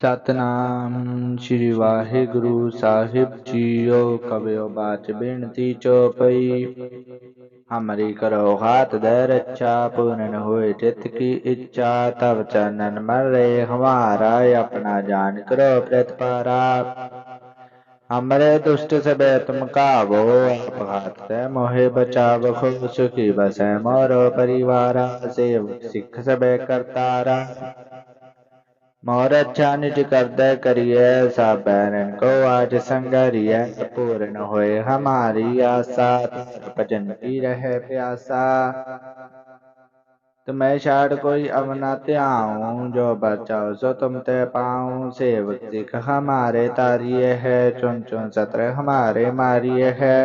ਸਤਨਾਮ ਸ੍ਰੀ ਵਾਹਿਗੁਰੂ ਸਾਹਿਬ JIO ਕਬਿਓ ਬਾਚ ਬੇਨਤੀ ਚੋਪਈ ਹਮਰੀ ਕਰੋ ਹਾਥ ਦੇ ਰੱਛਾ ਪੂਰਨ ਹੋਏ ਚਿਤ ਕੀ ਇੱਛਾ ਤਬ ਚਨਨ ਮਰੇ ਹਮਾਰਾ ਆਪਣਾ ਜਾਨ ਕਰੋ ਪ੍ਰਤਪਾਰਾ हमरे दुष्ट सबे तुम कावो आप हाथ से मोहे बचाव खुद सुखी बसे मोरो परिवारा सेव सिख सबे करतारा मोर अच्छा निज करदे करिए सब बैरन को आज संगरिए पूर्ण होए हमारी आशा भजन की रहे प्यासा तुम्हें छाड़ कोई अब न त्याऊं जो बचाओ सो तुम ते पाऊँ सेवक सिख हमारे तारिये है चुन चुन सत्र हमारे मारिये है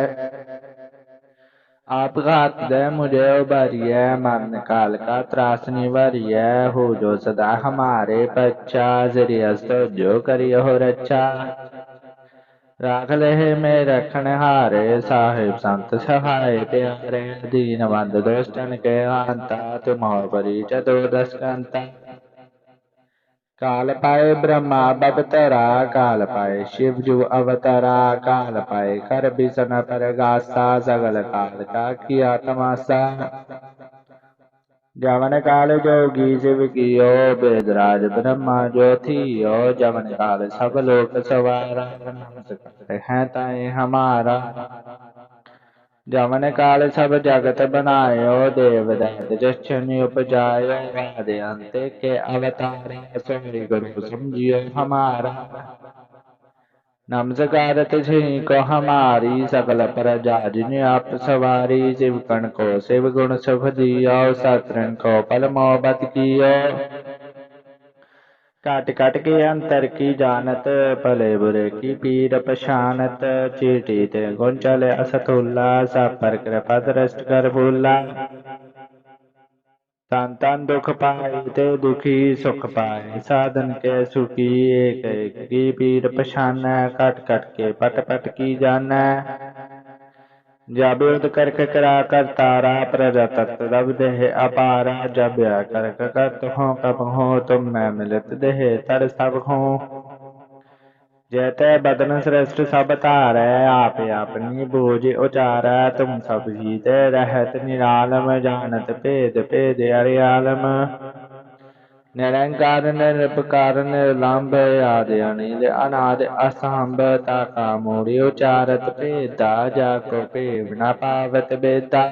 आप घात दे मुझे उबरिए मरण काल का त्रास निवरिय हो जो सदा हमारे बच्चा जरियस्त जो करियो हो रक्षा राख ले में रखन हारे साहिब संत सहाय प्यारे दीन बंद दोस्तन के अंता, तुम हो परी चतुर्दश कंता। काल पाए ब्रह्मा बबतरा काल पाए शिव जु अवतरा काल पाए कर बिसन पर गासा सगल काल का किया तमाशा जवन काल जोगी शिव कियो, वेदराज ब्रह्मा जो थियो जवन काल सब लोक सवारा। नमस्कार, है ताए हमारा। जवन काल सब जगत बनायो देव दैत जक्षण उपजायो अंत के अवतार गुरु समझियो हमारा नमस्कार तुझी को हमारी सकल प्रजा जिन आप सवारी शिव कण को शिव गुण शुभ दियो सत्रन को पल मोहब्बत कियो काट काट के अंतर की जानत, भले बुरे की पीर पशानत चीटी ते गुंचल असतुल्ला, सब पर कृपा दृष्ट कर भूला। संतान दुख पाए ते दुखी, सुख पाए साधन के सुखी। एक एक की पीर पशान कट कट के पट पट की जाना जब युद्ध करके करा कर तारा प्रजत तब देह अपारा, जब करक करत हो कब हो तुम मैं मिलत देह तर सब हो। जैते बदन श्रेष्ठ सब तार, आप अपनी बोझ उचार, तुम सब ही ते रहत निरालम, जानत भेद भेद अरियालम। निरंकार निरपकार निर्लंब आदि अनिल अनाद असंभ ताका मूढ़ उचारत भेदा जाको पेव न पावत बेदा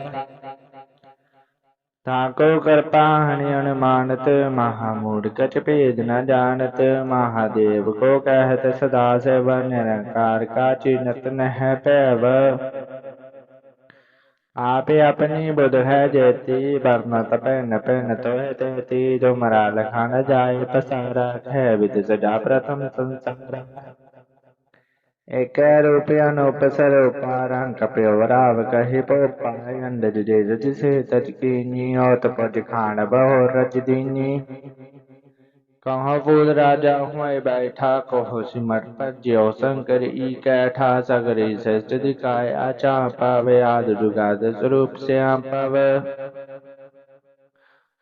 ताको कृपा हनि अनुमानत महामूढ़ कछ भेद न जानत महादेव को कहत सदा सेव निरंकार का चिन्हत नह पैव आपे अपनी बुध है जेती बरनत पहन पहन तो है तेती, जो मरा जाए पसारा, है विद सजा प्रथम संसारा। एक रूप अनुप स्वरूपा रंग कही पोपाय अंडज जे जज से तज कीनी ओत पज खान बहु रज दीनी। कहाँ बोल राजा हुए बैठा कहो सिमट पर ज्यो शंकर ई कैठा सगरे श्रेष्ठ दिखाए, आचा पावे, आद जुगाद स्वरूप से पावे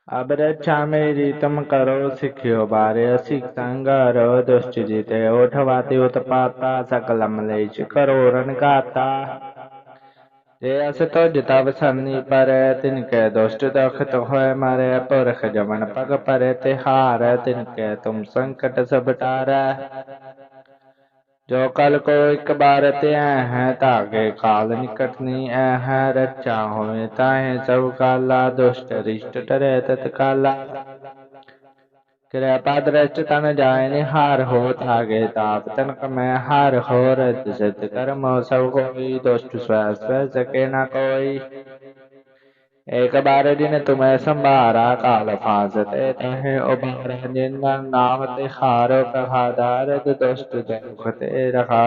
अब रक्षा मेरी तुम करो, सिखियो बारे सिख संगारो, दुष्ट जीते उठवाते उत्पाता सकल मलेश करो रन गाता जे अस तुझ तब सन्नी पर तिनके दुष्ट दुख तो है मरे पुरख जमन पग पर तिहार तिनके तुम संकट सब टारा जो कल को एक बार ते है तागे काल निकट नहीं है रक्षा होए ताहे सब काला दुष्ट रिष्ट टरे तत्काला कृपा दृष्ट तन जाय निहार हो तागे ताप, तनक में हार हो रत सत कर्म सब कोई, दुष्ट स्व सके न कोई। एक बार दिन तुम्हें संभारा काल फांसते, तहे उबारा जिन नाम तिहारो कहा, दारद दुष्ट दुख ते रखा।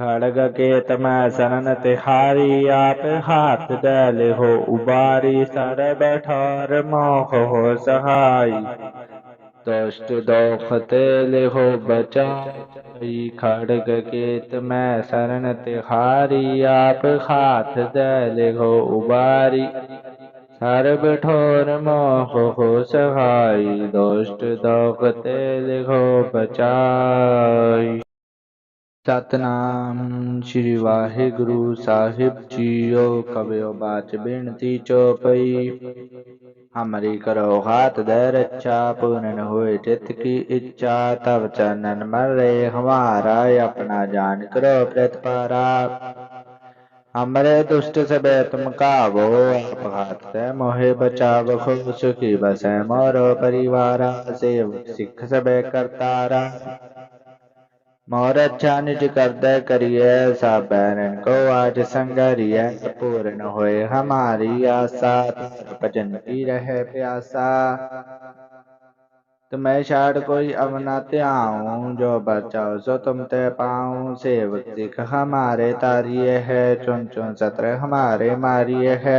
खड़ग के तम सरन तिहारी आप हाथ दल हो उबारी सर बैठार मोह हो सहाई। दोस्त दोख तेल हो बचाई खड़ग के तम सरन तिहारी आप हाथ दल हो उबारी सर बठोर मोह हो सहाई। दोस्त दोख तेल हो बचाई। ਸਤਨਾਮ ਸ੍ਰੀ ਵਾਹਿਗੁਰੂ ਸਾਹਿਬ ਜੀਓ ਕਬਿਓ ਬਾਚ ਬਿਨਤੀ ਚੋਪਈ ਹਮਰੀ ਕਰੋ ਹਾਥ ਦੇ ਰੱਛਾ ਪੂਰਨ ਹੋਏ ਚਿਤ ਕੀ ਇੱਛਾ ਤਬ ਚਨਨ ਮਰੇ ਹਮਾਰਾ ਆਪਣਾ ਜਾਨ ਕਰੋ ਪ੍ਰਤਪਾਰਾ हमरे दुष्ट सबे तुम कावो आप हाथ से मोहे बचाव खुद सुखी बसे मोरो परिवारा सेव सिख सबे करतारा मोर अच्छा निज करदे करिए सब बैरन को आज संगरिए पूर्ण होए हमारी आशा भजन की रहे प्यासा तुम्हें छाड़ कोई अब न त्याऊं जो बचाओ सो तुम ते पाऊँ सेवक सिख हमारे तारिये है चुन चुन सत्र हमारे मारिये है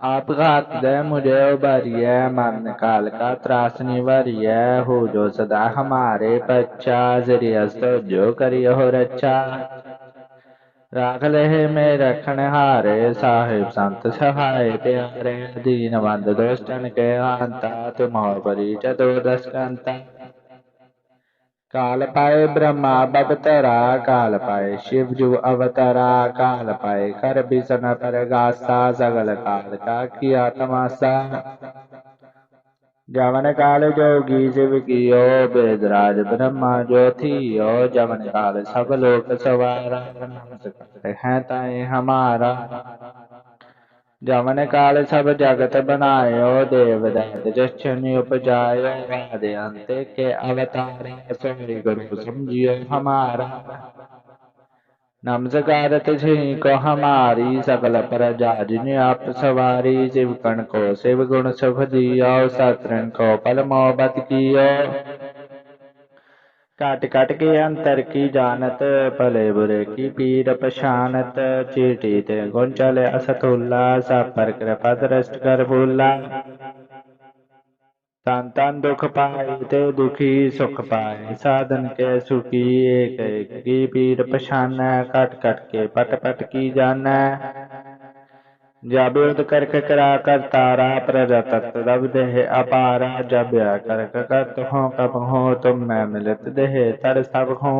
आप घात दे मुझे उबरिए मरण काल का त्रास निवरिय हो जो सदा हमारे बच्चा जरियस तो जो करियो हो रक्षा राख ले में रखन हारे साहिब संत सहाय प्यारे दीन बंद दुष्टन के अंता, तुम हो परी चतुर्दश कंता। काल पाए ब्रह्मा बबतरा काल पाए शिव जु अवतरा काल पाए कर बिसन पर गासा सगल काल का किया तमाशा। जवन काल जोगी शिव कियो, वेदराज ब्रह्मा जो थियो जवन काल सब लोक सवारा नमस्कार है ताए हमारा। जवन काल सब जगत बनायो देव दैत जक्षण उपजायो, आदि अंत के अवतार गुरु समझियो हमारा। नमस्कार को हमारी सकल जिन आप सवारी शिव कण को शिव गुण सुख दियो शत्रुन को पल मोहब्बत कियो। काट काट के अंतर की जानत, भले बुरे की पीर पशानत चीटी ते गुण चले असतुल्ला सब पर कृपा दृष्ट कर भूला। संतान दुख पाए ते दुखी सुख पाए। साधन के सुखी एक एक की पीर पछान कट कट के पट पट की जान जब युद्ध करके करा कर तारा प्ररत तब देह अपारा जब कर करत हो कब हो तुम मैं मिलत देह तर सब हो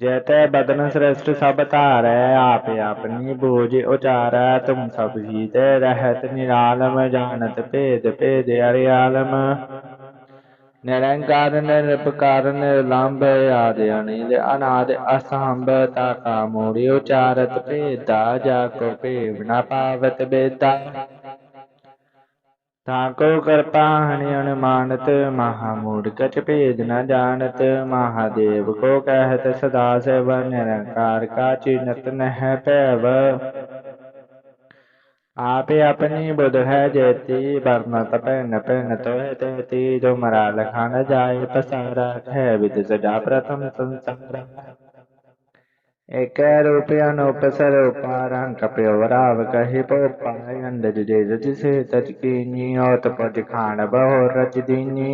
जैते बदन श्रेष्ठ सब तारै आप अपनी बूझ उचार तुम सब ही ते रहत निरालम जानत भेद भेद अरियालम निरंकार निरपकार निर्लंब आदि अनिल अनाद असंभ ताका मूढ़ उचारत भेदा जाको पेव न पावत बेदा ताको कृपा हनि अनुमानत महामूढ़ कछ भेद न जानत महादेव को कहत सदा शिव निरंकार का चिन्हत नह पैव आप अपनी बुध है जेती बरनत पहन पहन तो तेती। जो मरा लखान जाए, पसारा है विद सजा प्रथम संसारा। एक रूपे अनूप स्वरूपा रंग प्योराव कही पोपाय अंडज तज कीनी औत पज खान बहो रच दीनी।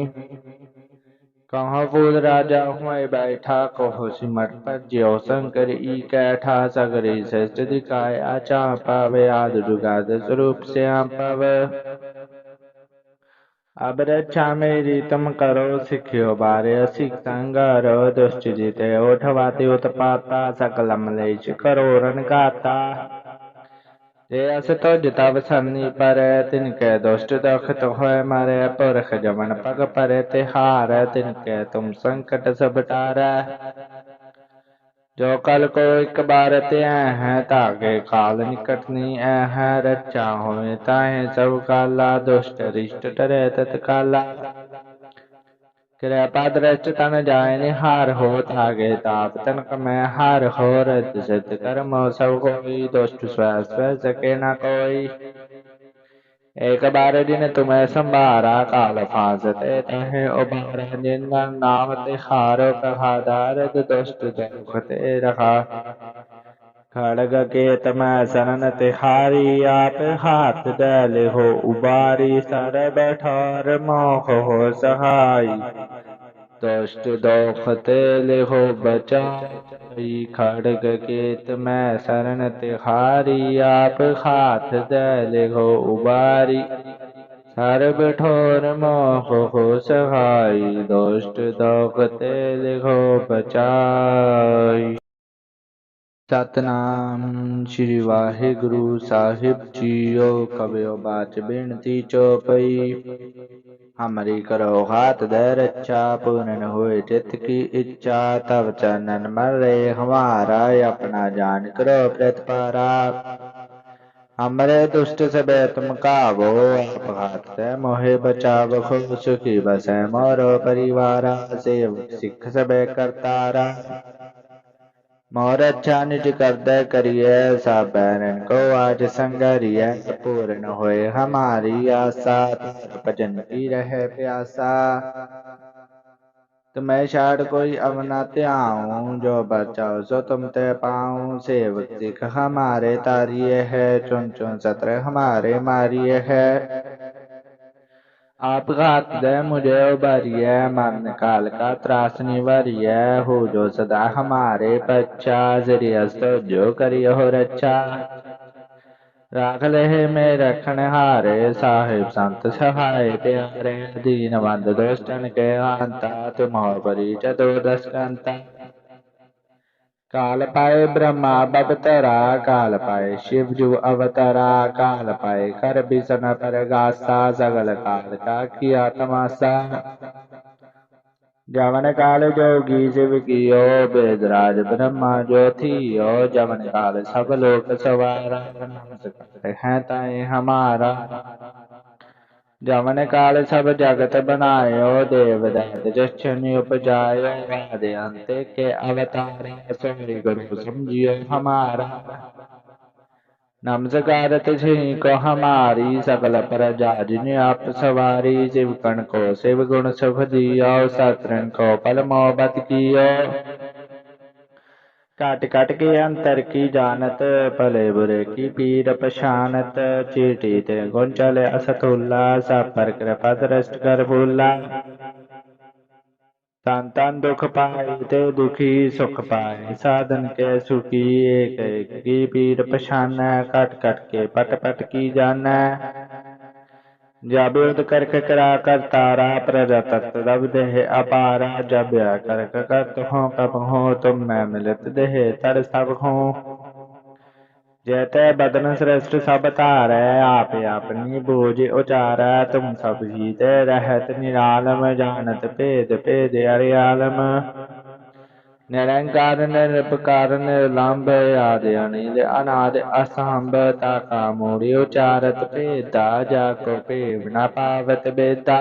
कहो फूल राजा हुए बैठा कहो सिमट पर ज्यो शंकर ई कैठा सगरी श्रेष्ठ दिखाए, आचा पावे, आद जुगाद स्वरूप से पावे। अब रक्षा मेरी तुम करो, सिखियो बारे सिख संगारो, दुष्ट जीते उठवाते उत्पाता सकल मलेश करो रन गाता जे अस तो जिताब सन्नी पर तिनके दुष्ट दुख तो है मरे पुरख जमन पग पर तिहार तिनके तुम संकट सब टारा जो कल को एक बार ते है ताके काल निकट नहीं है रक्षा होए ताहे सब काला दुष्ट रिष्ट टरे तत्काला कृपा दृष्ट तन जाय निहार हो तागे ताप, तनक में हार हो रत सत कर्म, सब कोई दुष्ट स्व सके न कोई। एक बार दिन तुम्हें संभारा काल फांसते, तहे उबारा जिन नाम तिहारो कहा दारद दुष्ट दुख ते रहा खड़ग के तम शरण तिहारी आप हाथ डाल हो उबारी सर बैठार मोह हो सहाय दुष्ट दोखते लिहो बचाई खड़ग केत मैं शरण तिहारी आप हाथ दे लिहो उबारी सर्व ठोर मोह हो सहाई दुष्ट दोखते लिहो बचाई ਸਤਨਾਮ ਸ੍ਰੀ ਵਾਹਿਗੁਰੂ ਸਾਹਿਬ ਜੀਓ ਕਬਿਓ ਬਾਚ ਬਿਨਤੀ ਚੋਪਈ ਹਮਰੀ ਕਰੋ ਹਾਥ ਦੇ ਰੱਛਾ ਪੂਰਨ ਹੋਏ ਚਿਤ ਕੀ ਇੱਛਾ ਤਵ ਚਨਨ ਮਰੇ ਹਮਾਰਾ ਆਪਣਾ ਜਾਨ ਕਰੋ ਪ੍ਰਤਪਾਰਾ हमरे दुष्ट सबे तुम कावो आप हाथ से मोहे बचाव खुद सुखी बसे मोरो परिवार सेव सिख सबे करतारा मोर अच्छा निज करदे करिए सब बैरन को आज संगरिए पूर्ण होए हमारी आशा भजन की रहे प्यासा तुम्हें छाड़ कोई अब न त्याऊं जो बचाओ सो तुम ते पाऊँ सेवक सिख हमारे तारिये है चुन चुन सत्र हमारे मारिये है आप घात दे मुझे उबरिए, मन काल का त्रास निवरिय हो जो सदा हमारे बच्चा जरियस तो जो करियो हो रक्षा राख ले में रखन हारे साहिब संत सहाय प्यारे दीन बंद दोस्तन के अंता, तुम हो परी चतुर्दश कंता। काल पाए ब्रह्मा बबतरा काल पाए शिव जु अवतरा काल पाए कर बिसन पर गासा सगल काल का किया तमाशा जवन काल जोगी शिव कियो, वेदराज ब्रह्मा जो थियो जवन काल सब लोक सवारा है ताए हमारा। जमन काल सब जगत बनायो देव दैत जक्षनि उपजायो वादे अंत के अवतार गुरु समझियो हमारा। नमस्कार तुझी को हमारी सकल प्रजा जिन आप सवारी शिव कण को शिव गुण सुख दियो सत्रन को पल मोहब्बत कियो। काट काट के अंतर की जानत, भले बुरे की पीर पशानत चीटी ते गुंचल असतुल्ला सब पर कृपा दृष्ट कर भूला। संतान दुख पाए ते दुखी सुख पाए। साधन के सुखी एक एक की पीर पशान कट कट के पट पट की जाना जब युद्ध करक करा कर तारा प्ररत तब देह अपारा जब करक करत हो कब हो तुम मैं मिलत देह तर सब हो जैते बदन श्रेष्ठ सब तारै आप अपनी बूझ उचार तुम सब ही ते रहत निरालम जानत भेद भेद अरियालम निरंकार निरपकार निर्लंब आदि अनिल अनाद असंभ ताका मूढ़ उचारत भेदा जाको पेव न पावत बेदा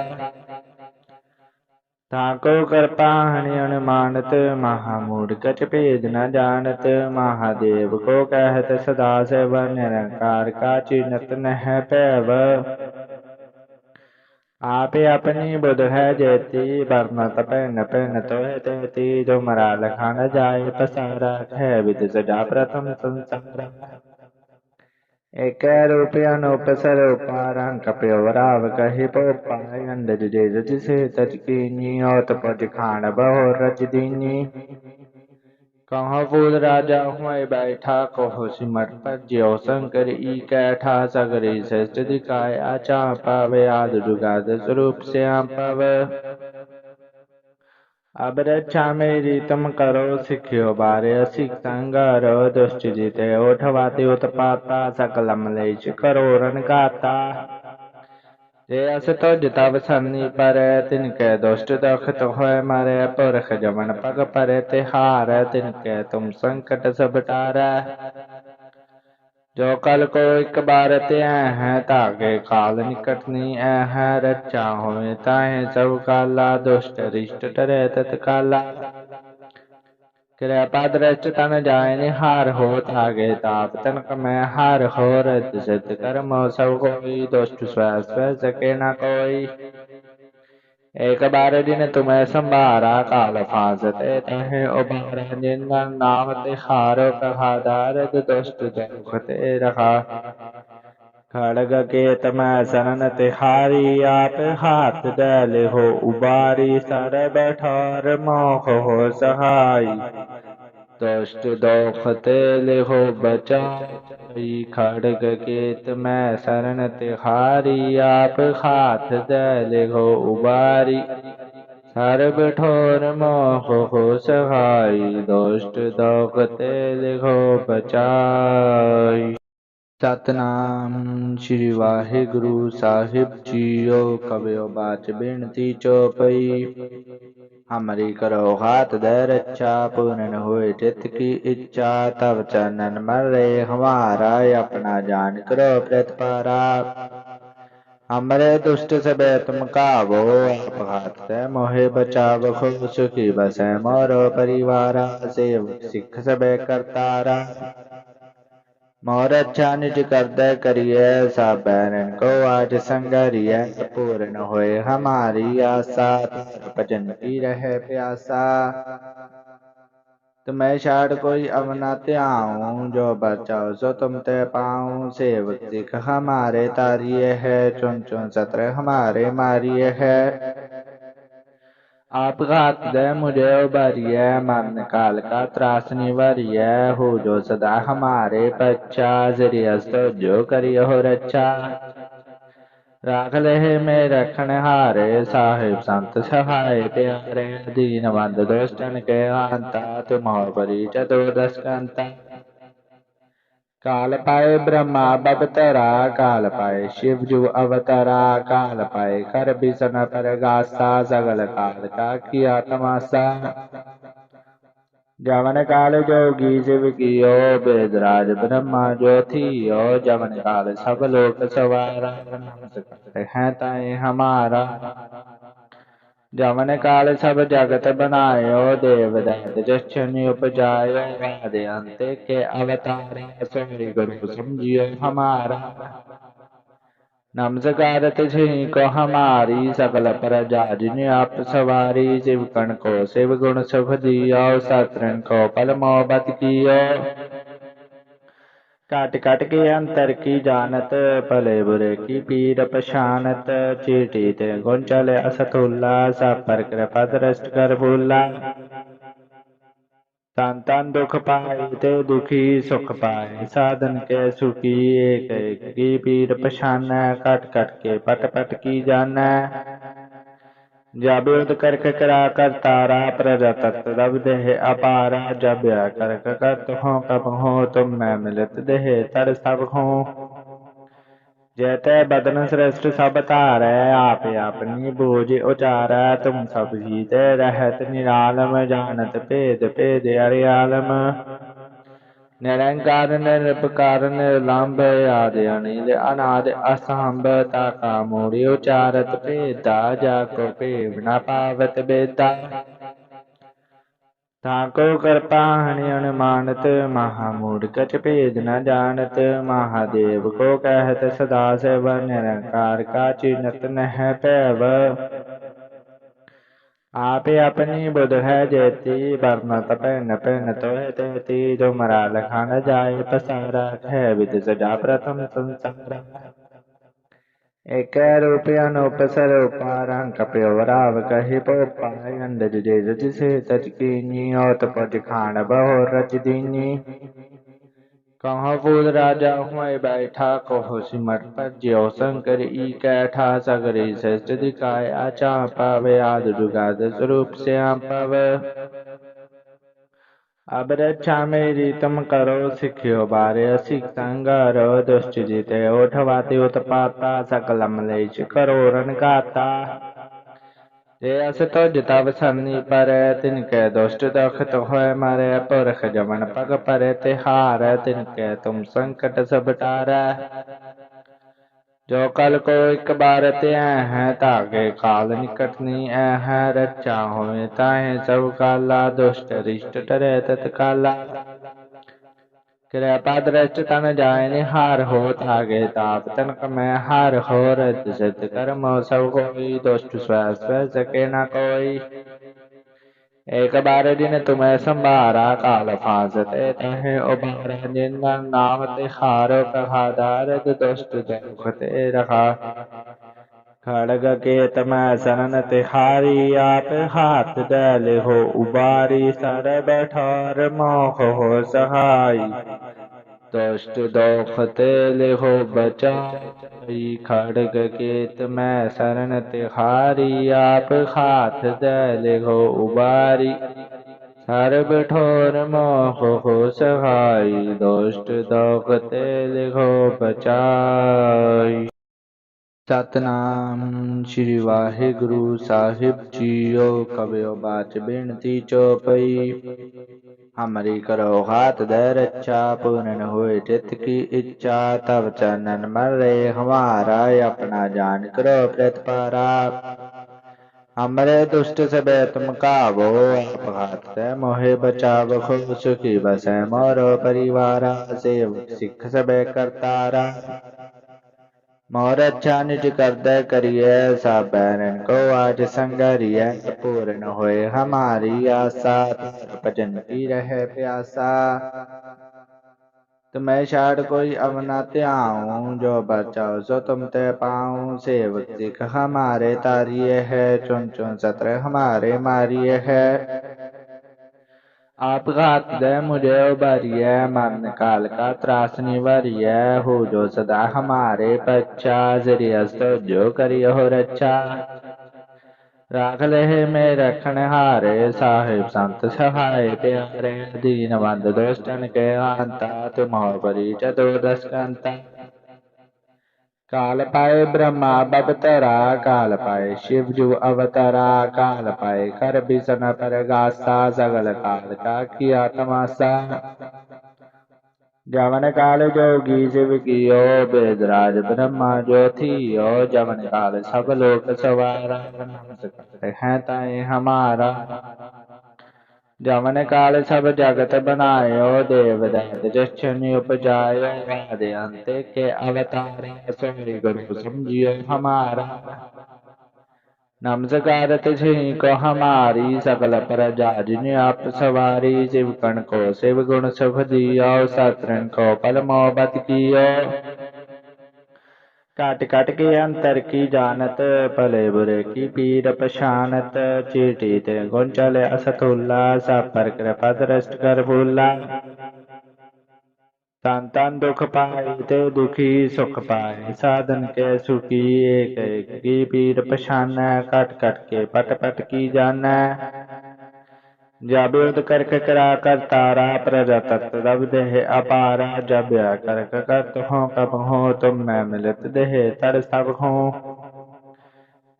ताको कृपा हनि अनुमानत महामूढ़ कच भेद न जानत महादेव को कहत सदा सेव निरंकार का चिन्हत नह पैव आपे अपनी बुध है जेती बरनत पेन पेन तो है तेती जो मरा लखान जाए पसारा है विद सजा प्रथम संसार एक रूप अनूप स्वरूपा रंग प्योराव कही पोपाय अंडज जे जिसे तज कीनी ओत पज खान बहु रच दीनी कहाँ फूल राजा हुए बैठा कहो सिमट पर ज्यो शंकर ई कैठा सगरी श्रेष्ठ दिखाए आचा पावे आद जुगाद स्वरूप से पावे अब रक्षा मेरी तुम करो, सिखियो बारे सिख संगारो, दुष्ट जीते उठवाते उत्पाता सकल मलेश करो रन गाता जयस तो पर तिनके दुष्ट दखत हो मरे पुरख जमन पग पर तिहार तिनके तुम संकट सब टारा जो कल को एक बार ते है तागे काल निकट नी है रचा ताहे सब काला दुष्ट रिष्ट टरे तत्काला कृपा दृष्ट तन जाय निहार हो तागे ताप, तनक में हार हो रत कर्म, सब कोई दुष्ट स्व सके न कोई। एक बार दिन तुम्हें संभारा काल फांसते तहे उबारा जिन नाम तिहारो कहा दारद दुष्ट दुख ते रहा खड़ग केत मैं शरण तिहारी आप हाथ दल हो उबारी सर बैठार मोह हो सहाय दुष्ट दोख तेल हो बचाई खड़ग केत मैं शरण तिहारी आप हाथ दल हो उबारी सर्व ठोर मोह हो सहाय दुष्ट दोख तेल हो बचाई ਸਤਨਾਮ ਸ੍ਰੀ ਵਾਹਿਗੁਰੂ ਸਾਹਿਬ ਜੀਓ ਕਬਿਓ ਬਾਚ ਬੇਨਤੀ ਚੋਪਈ ਹਮਰੀ ਕਰੋ ਹਾਥ ਦੇ ਰੱਛਾ ਪੂਰਨ ਹੋਏ ਚਿਤ ਕੀ ਇੱਛਾ ਤਵ ਚਨਨ ਮਰੇ ਹਮਾਰਾ ਆਪਣਾ ਜਾਨ ਕਰੋ ਪ੍ਰਤਪਾਰਾ हमरे दुष्ट सबे तुम कावो आप हाथ से मोहे बचाव खुद सुखी बसे मोरो परिवारा सेव सिख सबे करतारा अच्छा निज करदे करिए सबको आज संगरिए पूर्ण होए हमारी आशा भजन की रहे प्यासा तुम्हें छाड़ कोई अब न त्याऊं जो बचाओ सो तुम ते पाऊँ सेवक सिख हमारे तारिये है चुन चुन सत्र हमारे मारिये है आप घात दे मुझे उबरिय मरण काल का त्रास निवरिय हो जो सदा हमारे पच्छा सिरियस्त जो करिय हो रक्षा राख ले में रखण हारे साहिब संत सहाय प्यारे दीन बंद दोस्तन के अंता, तुम परी चतुर्दश कंता। काल पाए ब्रह्मा बबतरा काल पाए शिव जु अवतरा काल पाए कर भीषण पर गासा सगल काल का किया तमाशा जवन काल जोगी शिव कियो, वेदराज ब्रह्मा जो थियो जवन काल सब लोक सवारा है ताए हमारा। जवन काल सब जगत बनायो देव जक्षनि उपजायो अंत के अवतार गुरु समझियो हमारा नमस्कार तुझी को हमारी सकल प्रजा जिन आप सवारी शिव कण को शिव गुण सुख दियो सत्रन को पल मोहबत कियो काट काट के अंतर की जानत, भले बुरे की पीर पशानत चीटी ते गुंचल असतुल्ला सब पर कृपा दृष्ट कर भूला। तन तन दुख पाए ते दुखी, सुख पाए साधन के सुखी। एक एक की पीर पशान कट कट के पट पट की जाना जब युद्ध करक करा कर तारा प्रजत तब देह अपारा जब करक करत हो कब हो तुम मैं मिलत देह तर सब हो जैते बदन श्रेष्ठ सब तारै आप अपनी बोझ उचार तुम सब ही दे रहत निरालम जानत भेद भेद अरियालम निरंकार निरपकार निर्लंब आदि अनिल अनाद असंभ ताका मूढ़ उचारत भेदा जाको पेव न पावत बेदा ताको कृपा हनि अनुमानत महामूढ़ कछ भेद न जानत महादेव को कहत सदा सेव निरंकार का चिन्हत नह पैव आपे अपनी बुध है जेती बरनत पहन पहन तो है तेती। जो मरा लखा न जाए, पसारा है विद सजा प्रथम संसारा। एक रूप अनुप सरूपा, रंग प्योराव कही पोपाय अंडज जे रज से खान बहु रज दीनी। कहाँ फूल राजा हुए बैठा कहो सिमट पर ज्यो शंकर ई कैठा सगरे श्रेष्ठ दिखाए आचा पावे आद जुगाद स्वरूप से पावे। अब रक्षा मेरी तुम करो, सिखियो बारे सिख संगारो, दुष्ट जीते उठवाते उत्पाता सकल मलेश करो रन गाता अस तो जिताव सरनी पर तिनके दुष्ट दुखत हो मरे पुरख जमन पग पर तिहार तिनके तुम संकट सब टारा जो कल को एक बार ते है तागे काल निकट नहीं है रक्षा होए ताहे सब काला दुष्ट रिष्ट टरे तत्काला कृपा दृष्ट तन जाय निहार हो तागे ताप तनक में हार हो रत सत कर्म सब कोई दुष्ट स्व सके न कोई एक बार दिन तुम्हें संभारा काल फांसते तहे उबारा जिन नाम तिहारो कहा दारद दुष्ट दुखते रहा खड़ग के तम शरण तिहारी आप हाथ डल हो उबारी सर बैठार मोह हो सहाय दुष्ट दोखते लिहो बचाई खड़ग के मैं शरण तिहारी आप हाथ दे हो उबारी सर्व ठोर मोह हो सहाय दुष्ट दोखते हो बचाई ਸਤਨਾਮ ਸ੍ਰੀ ਵਾਹਿਗੁਰੂ ਸਾਹਿਬ ਜੀਓ ਕਬਿਓ ਬਾਚ ਬੇਨਤੀ ਚੋਪਈ ਹਮਰੀ ਕਰੋ ਹਾਥ ਦੇ ਰੱਛਾ ਪੂਰਨ ਹੋਏ ਚਿਤ ਕੀ ਇੱਛਾ ਤਬ ਚਨਨ ਮਰੇ ਹਮਾਰਾ ਆਪਣਾ ਜਾਨ ਕਰੋ ਪ੍ਰਤਪਾਰਾ हमरे दुष्ट सबे तुम कावो आप हाथ से मोहे बचाव खो सुखी बसे मोरो परिवार सेवक सिख सबे करतारा मोर अच्छा निज करदे करिए सब बैरन को आज संगरिए पूर्ण होए हमारी आशा भजन की रहे प्यासा तुम्हें छाड़ कोई अब न त्याऊं जो बचाओ सो तुम ते पाऊँ सेवक सिख हमारे तारिये है चुन चुन सत्र हमारे मारिये है आप घात दे मुझे उबरिय मरण काल का त्रास निवरिय हो जो सदा हमारे बच्चा जरियस्त जो करिय हो रक्षा राख ले में रखण हारे साहिब संत सहाय प्यारे दीन बंद दोस्तन के अंता तुम परी चतुर्दश कंता काल पाए ब्रह्मा बबतरा काल पाए शिव जु अवतरा काल पाए कर बिसन पर गासा सगल काल का किया तमाशा जवन काल जोगी शिव कियो बेदराज ब्रह्मा जो थियो जवन काल सब लोक सवारा। है ताए हमारा। जमन काल सब जगत बनायो देव जक्षनि उपजायो आदि अंत के अवतार, सोरी गुरु समझियो हमारा। नमस्कार तुझी को हमारी सकल प्रजा जिन आप सवारी शिव कण को शिव गुण सुख दियो सत्रन को पल मोहबत कियो। काट काट के अंतर की जानत, भले बुरे की पीर पशानत चीटी ते गुंचल असतुल्ला सब पर कृपा दृष्ट कर भूला। संतान दुख पाए ते दुखी, सुख पाए साधन के सुखी। एक एक की पीर पशान कट कट के पट पट की जाना जब युद्ध करक करा कर तारा प्रजत तब देह अपारा जब करक करत हो कब हो तुम मैं मिलत देह तर सब हो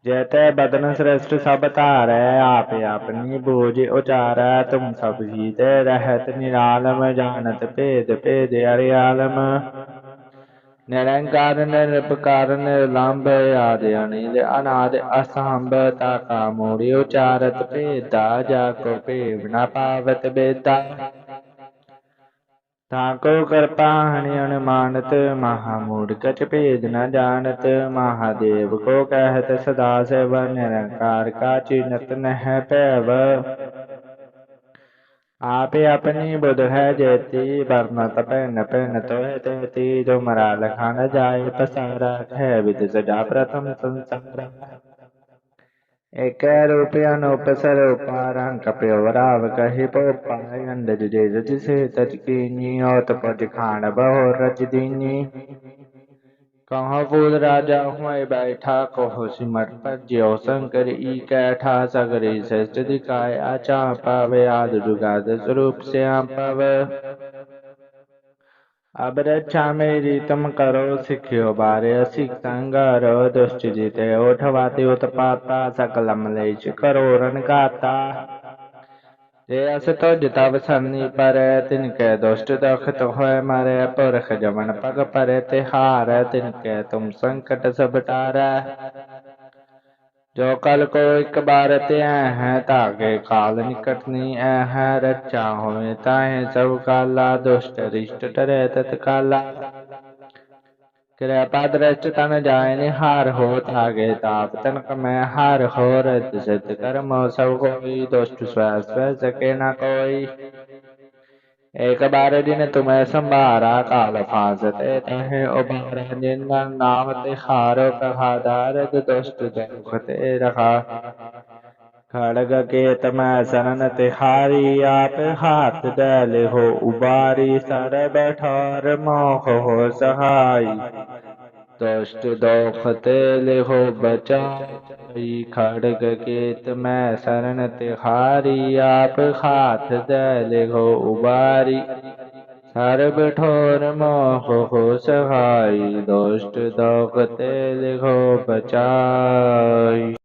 जैते बदन श्रेष्ठ सब तारै आप अपनी बूझ उचार तुम सब ही दे रहत निरालम जानत भेद भेद अरियालम निरंकार निरपकार निर्लंब आदि अनिल अनाद असंभ ताका मूढ़ उचारत भेदा जाको पेव न पावत बेदा ताको कृपा हणि अनुमानत महामूढ़ कछ भेद न जानत महादेव को कहत सदा शिव निरंकार का चिन्हत नह पैव आपे अपनी बुध है जेती बरनत पेन पेन तो तेती। जो मरा लखान जाए, पसारा है विद सजा प्रथम संसार। एक रूप अनुप रंग प्योराव कही पोपाय से तज खान बहु रज दीनी। कहाँ फूल राजा हुए बैठा कहो सिमट पर ज्यो शंकर ई कैठा सगरे श्रेष्ठ दिखाए, आचा पावे, आद जुगाद स्वरूप से पावे। अब रक्षा मेरी तुम करो, सिखियो बारे सिख संगारो, दुष्ट जीते उठवाते उत्पाता सकल मलेश करो रन गाता जयस तो जिताव सन्नी पर तिनके दुष्ट दखत हो मरे पुरख जमन पग पर तिहार तिनके तुम संकट सब टारा जो कल को एक बार ते है ताके काल निकट नी है होए ताहे सब काला दुष्ट रिष्ट टरे तत्काला कृपा दृष्ट तन जाय निहार हो थागे ताप, तनक मैं हार हो रत सत कर्म सब कोई दुष्ट स्व सके न कोई। एक बार दिन तुम्हें संभारा काल फांसते, तहे उबारा जिन नाम तिहारो कहा दारद दुष्ट दुखते रहा खड़ग के मैं शरण तिहारी आप हाथ दल हो उबारी सर बैठार मोह हो सहाय दुष्ट दोख तेल हो बचाई खड़ग के मैं शरण तिहारी आप हाथ दल हो उबारी सर ठोर मोह हो सहाय दुष्ट दोख तेल हो बचाई।